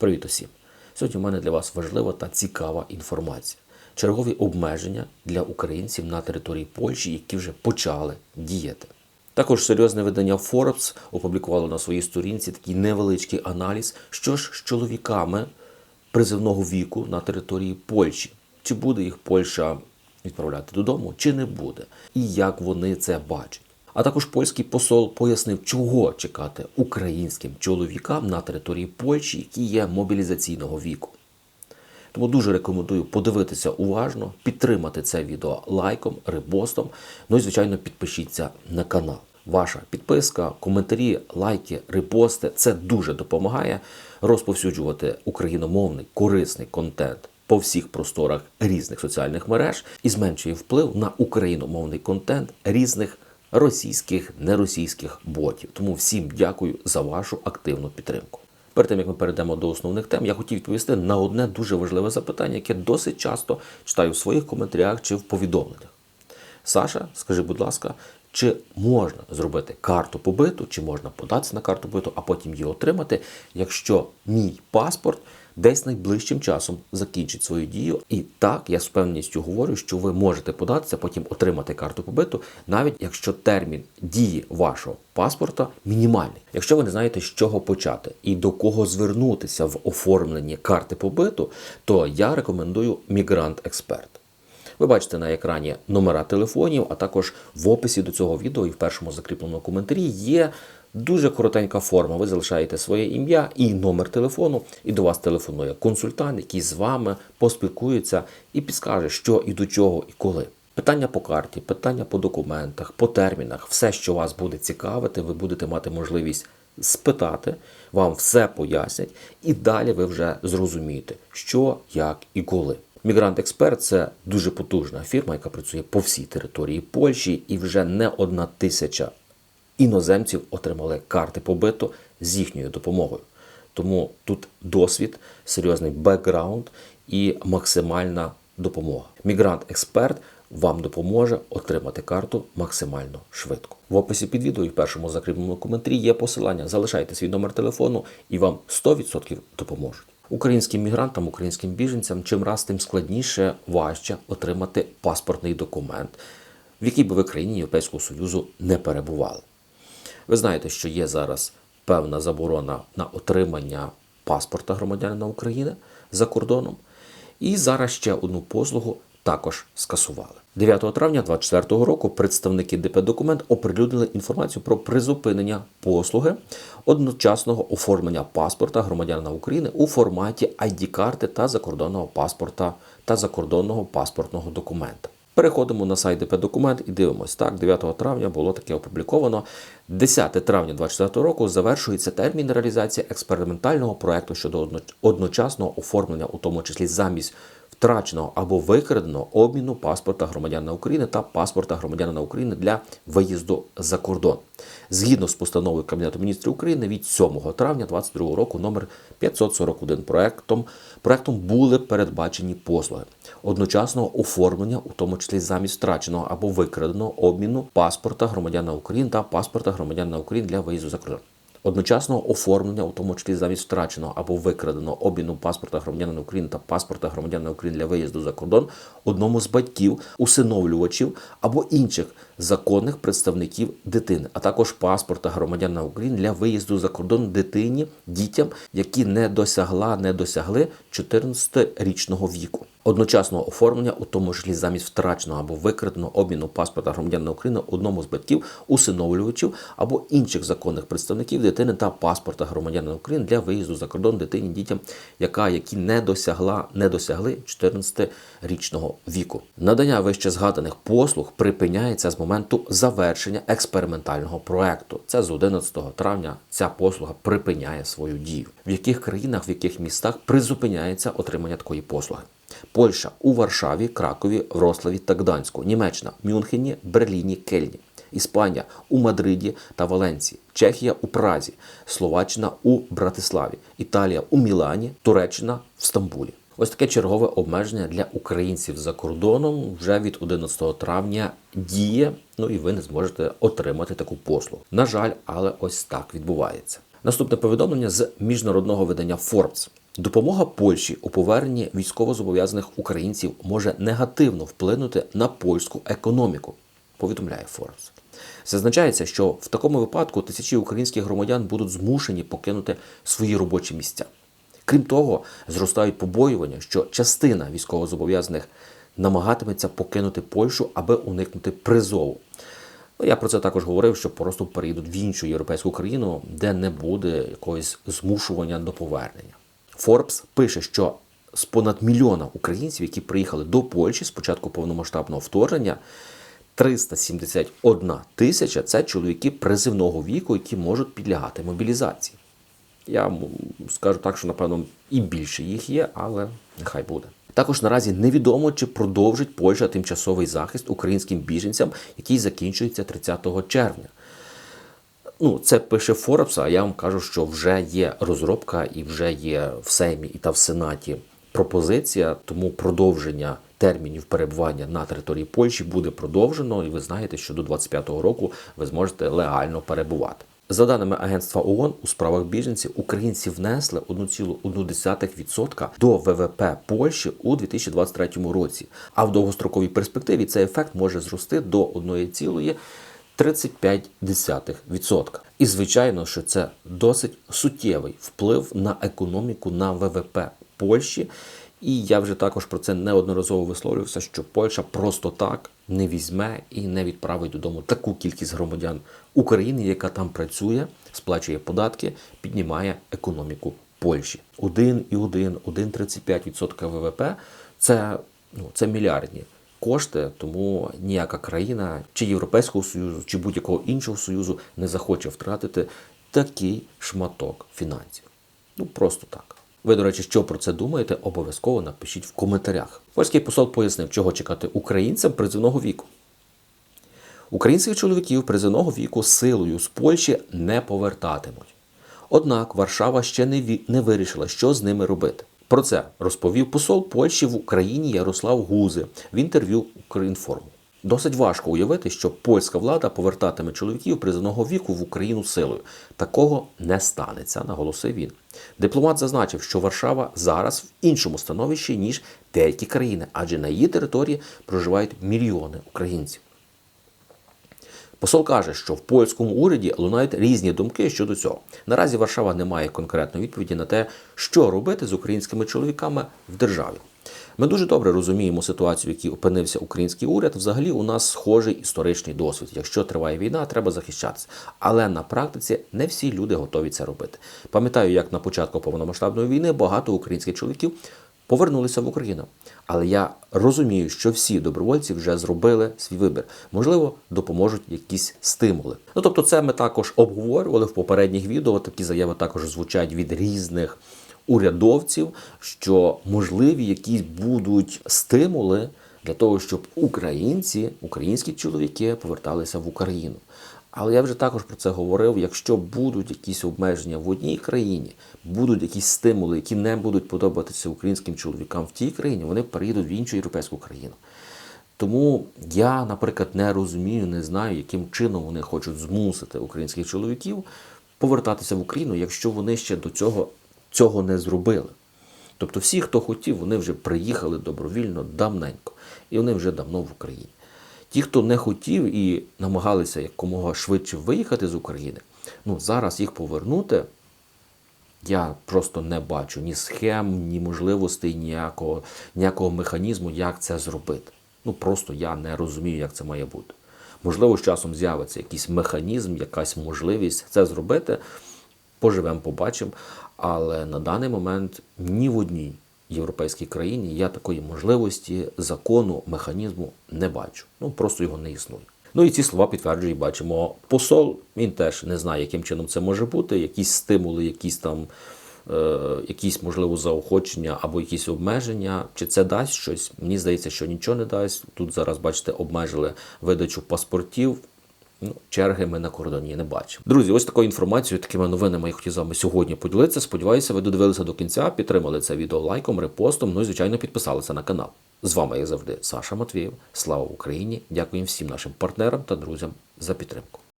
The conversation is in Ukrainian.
Привіт усім! Сьогодні в мене для вас важлива та цікава інформація. Чергові обмеження для українців на території Польщі, які вже почали діяти. Також серйозне видання Forbes опублікувало на своїй сторінці такий невеличкий аналіз, що ж з чоловіками призивного віку на території Польщі. Чи буде їх Польща відправляти додому, чи не буде, і як вони це бачать. А також польський посол пояснив, чого чекати українським чоловікам на території Польщі, які є мобілізаційного віку. Тому дуже рекомендую подивитися уважно, підтримати це відео лайком, репостом. Ну і, звичайно, підпишіться на канал. Ваша підписка, коментарі, лайки, репости це дуже допомагає розповсюджувати україномовний корисний контент по всіх просторах різних соціальних мереж і зменшує вплив на україномовний контент різних російських, неросійських ботів. Тому всім дякую за вашу активну підтримку. Перед тим як ми перейдемо до основних тем, я хотів відповісти на одне дуже важливе запитання, яке досить часто читаю в своїх коментарях чи в повідомленнях. Саша, скажи, будь ласка, чи можна зробити карту побиту, чи можна податися на карту побиту, а потім її отримати, якщо мій паспорт десь найближчим часом закінчить свою дію. І так, я з певністю говорю, що ви можете податися, потім отримати карту побиту, навіть якщо термін дії вашого паспорта мінімальний. Якщо ви не знаєте, з чого почати і до кого звернутися в оформленні карти побиту, то я рекомендую Мігрант Експерт. Ви бачите на екрані номера телефонів, а також в описі до цього відео і в першому закріпленому коментарі є дуже коротенька форма. Ви залишаєте своє ім'я і номер телефону, і до вас телефонує консультант, який з вами поспілкується і підскаже, що і до чого, і коли. Питання по карті, питання по документах, по термінах, все, що вас буде цікавити, ви будете мати можливість спитати, вам все пояснять, і далі ви вже зрозумієте, що, як і коли. Мігрант Експерт це дуже потужна фірма, яка працює по всій території Польщі, і вже не одна тисяча іноземців отримали карти побиту з їхньою допомогою. Тому тут досвід, серйозний бекграунд і максимальна допомога. Мігрант Експерт вам допоможе отримати карту максимально швидко. В описі під відео і в першому закріпленому коментарі є посилання. Залишайте свій номер телефону і вам 100% допоможуть. Українським мігрантам, українським біженцям чим раз тим складніше, важче отримати паспортний документ, в якій би ви країні Європейського Союзу не перебували. Ви знаєте, що є зараз певна заборона на отримання паспорта громадянина України за кордоном. І зараз ще одну послугу також скасували. 9 травня 2024 року представники ДП Документ оприлюднили інформацію про призупинення послуги одночасного оформлення паспорта громадянина України у форматі ID-карти та закордонного паспорта та закордонного паспортного документа. Переходимо на сайт ДП Документ і дивимось. Так, 9 травня було таке опубліковано. 10 травня 2024 року завершується термін реалізації експериментального проекту щодо одночасного оформлення, у тому числі замість втраченого або викраденого обміну паспорта громадянина України та паспорта громадянина України для виїзду за кордон. Згідно з постановою Кабінету міністрів України від 7 травня 2022 року номер 541 проектом, проектом були передбачені послуги одночасного оформлення, у тому числі замість втраченого або викраденого обміну паспорта громадянина України та паспорта громадянина України для виїзду за кордон. Одночасного оформлення, у тому числі замість втраченого або викраденого обміну паспорта громадянина України та паспорта громадянина України для виїзду за кордон одному з батьків, усиновлювачів або інших законних представників дитини, а також паспорта громадянина України для виїзду за кордон дитині, дітям, які не досягла, не досягли 14-річного віку. Одночасного оформлення, у тому числі замість втраченого або викраденого обміну паспорта громадянина України одному з батьків, усиновлювачів або інших законних представників дитини та паспорта громадянина України для виїзду за кордон дитині, дітям, яка які не досягла, не досягли 14-річного віку. Надання вище згаданих послуг припиняється з моменту завершення експериментального проекту. Це з 11 травня ця послуга припиняє свою дію. В яких країнах, в яких містах призупиняється отримання такої послуги? Польща у Варшаві, Кракові, Врославі та Гданську, Німеччина, Мюнхені, Берліні, Кельні, Іспанія у Мадриді та Валенції, Чехія у Празі, Словаччина у Братиславі, Італія у Мілані, Туреччина в Стамбулі. Ось таке чергове обмеження для українців за кордоном вже від 11 травня діє. Ну і ви не зможете отримати таку послугу. На жаль, але ось так відбувається. Наступне повідомлення з міжнародного видання Forbes. Допомога Польщі у поверненні військовозобов'язаних українців може негативно вплинути на польську економіку, повідомляє Forbes. Зазначається, що в такому випадку тисячі українських громадян будуть змушені покинути свої робочі місця. Крім того, зростають побоювання, що частина військовозобов'язаних намагатиметься покинути Польщу, аби уникнути призову. Я про це також говорив, що просто переїдуть в іншу європейську країну, де не буде якогось змушування до повернення. Forbes пише, що з понад мільйона українців, які приїхали до Польщі з початку повномасштабного вторгнення, 371 тисяча це чоловіки призивного віку, які можуть підлягати мобілізації. Я скажу так, що напевно і більше їх є, але нехай буде. Також наразі невідомо, чи продовжить Польща тимчасовий захист українським біженцям, який закінчується 30 червня. Ну, це пише Forbes, а я вам кажу, що вже є розробка і вже є в Сеймі і та в Сенаті пропозиція, тому продовження термінів перебування на території Польщі буде продовжено, і ви знаєте, що до 25-го року ви зможете легально перебувати. За даними агентства ООН у справах біженців, українці внесли 1,1% до ВВП Польщі у 2023 році. А в довгостроковій перспективі цей ефект може зрости до 1,35%. І звичайно, що це досить суттєвий вплив на економіку на ВВП Польщі. І я вже також про це неодноразово висловлювався, що Польща просто так не візьме і не відправить додому таку кількість громадян України, яка там працює, сплачує податки, піднімає економіку Польщі. 1,1, 1,35% ВВП це, ну, це мільярдні кошти, тому ніяка країна чи Європейського Союзу, чи будь-якого іншого союзу не захоче втратити такий шматок фінансів. Ну просто так. Ви, до речі, що про це думаєте, обов'язково напишіть в коментарях. Польський посол пояснив, чого чекати українцям призивного віку. Українських чоловіків призивного віку силою з Польщі не повертатимуть. Однак Варшава ще не, не вирішила, що з ними робити. Про це розповів посол Польщі в Україні Ярослав Гузи в інтерв'ю Українформу. Досить важко уявити, що польська влада повертатиме чоловіків призовного віку в Україну силою. Такого не станеться, наголосив він. Дипломат зазначив, що Варшава зараз в іншому становищі ніж деякі країни, адже на її території проживають мільйони українців. Посол каже, що в польському уряді лунають різні думки щодо цього. Наразі Варшава не має конкретної відповіді на те, що робити з українськими чоловіками в державі. Ми дуже добре розуміємо ситуацію, в якій опинився український уряд. Взагалі, у нас схожий історичний досвід. Якщо триває війна, треба захищатися. Але на практиці не всі люди готові це робити. Пам'ятаю, як на початку повномасштабної війни багато українських чоловіків повернулися в Україну. Але я розумію, що всі добровольці вже зробили свій вибір. Можливо, допоможуть якісь стимули. Ну тобто, це ми також обговорювали в попередніх відео. Такі заяви також звучать від різних урядовців, що можливі якісь будуть стимули для того, щоб українці, українські чоловіки поверталися в Україну. Але я вже також про це говорив. Якщо будуть якісь обмеження в одній країні, будуть якісь стимули, які не будуть подобатися українським чоловікам в тій країні, вони переїдуть в іншу європейську країну. Тому я, наприклад, не розумію, не знаю, яким чином вони хочуть змусити українських чоловіків повертатися в Україну, якщо вони ще до цього цього не зробили. Тобто всі, хто хотів, вони вже приїхали добровільно давненько, і вони вже давно в Україні. Ті, хто не хотів і намагалися якомога швидше виїхати з України, ну зараз їх повернути. Я просто не бачу ні схем, ні можливостей, ніякого, ніякого механізму, як це зробити. Ну просто я не розумію, як це має бути. Можливо, з часом з'явиться якийсь механізм, якась можливість це зробити. Поживемо, побачимо. Але на даний момент ні в одній європейській країні я такої можливості, закону, механізму не бачу. Ну просто його не існує. Ну і ці слова підтверджує, бачимо, посол. Він теж не знає, яким чином це може бути. Якісь стимули, якісь там, е, якісь можливо заохочення або якісь обмеження. Чи це дасть щось? Мені здається, що нічого не дасть. Тут зараз, бачите, обмежили видачу паспортів. Ну, черги ми на кордоні не бачимо. Друзі, ось такою інформацією, такими новинами я хотів з вами сьогодні поділитися. Сподіваюся, ви додивилися до кінця, підтримали це відео лайком, репостом, ну і звичайно підписалися на канал. З вами, як завжди, Саша Матвієв. Слава Україні! Дякую всім нашим партнерам та друзям за підтримку.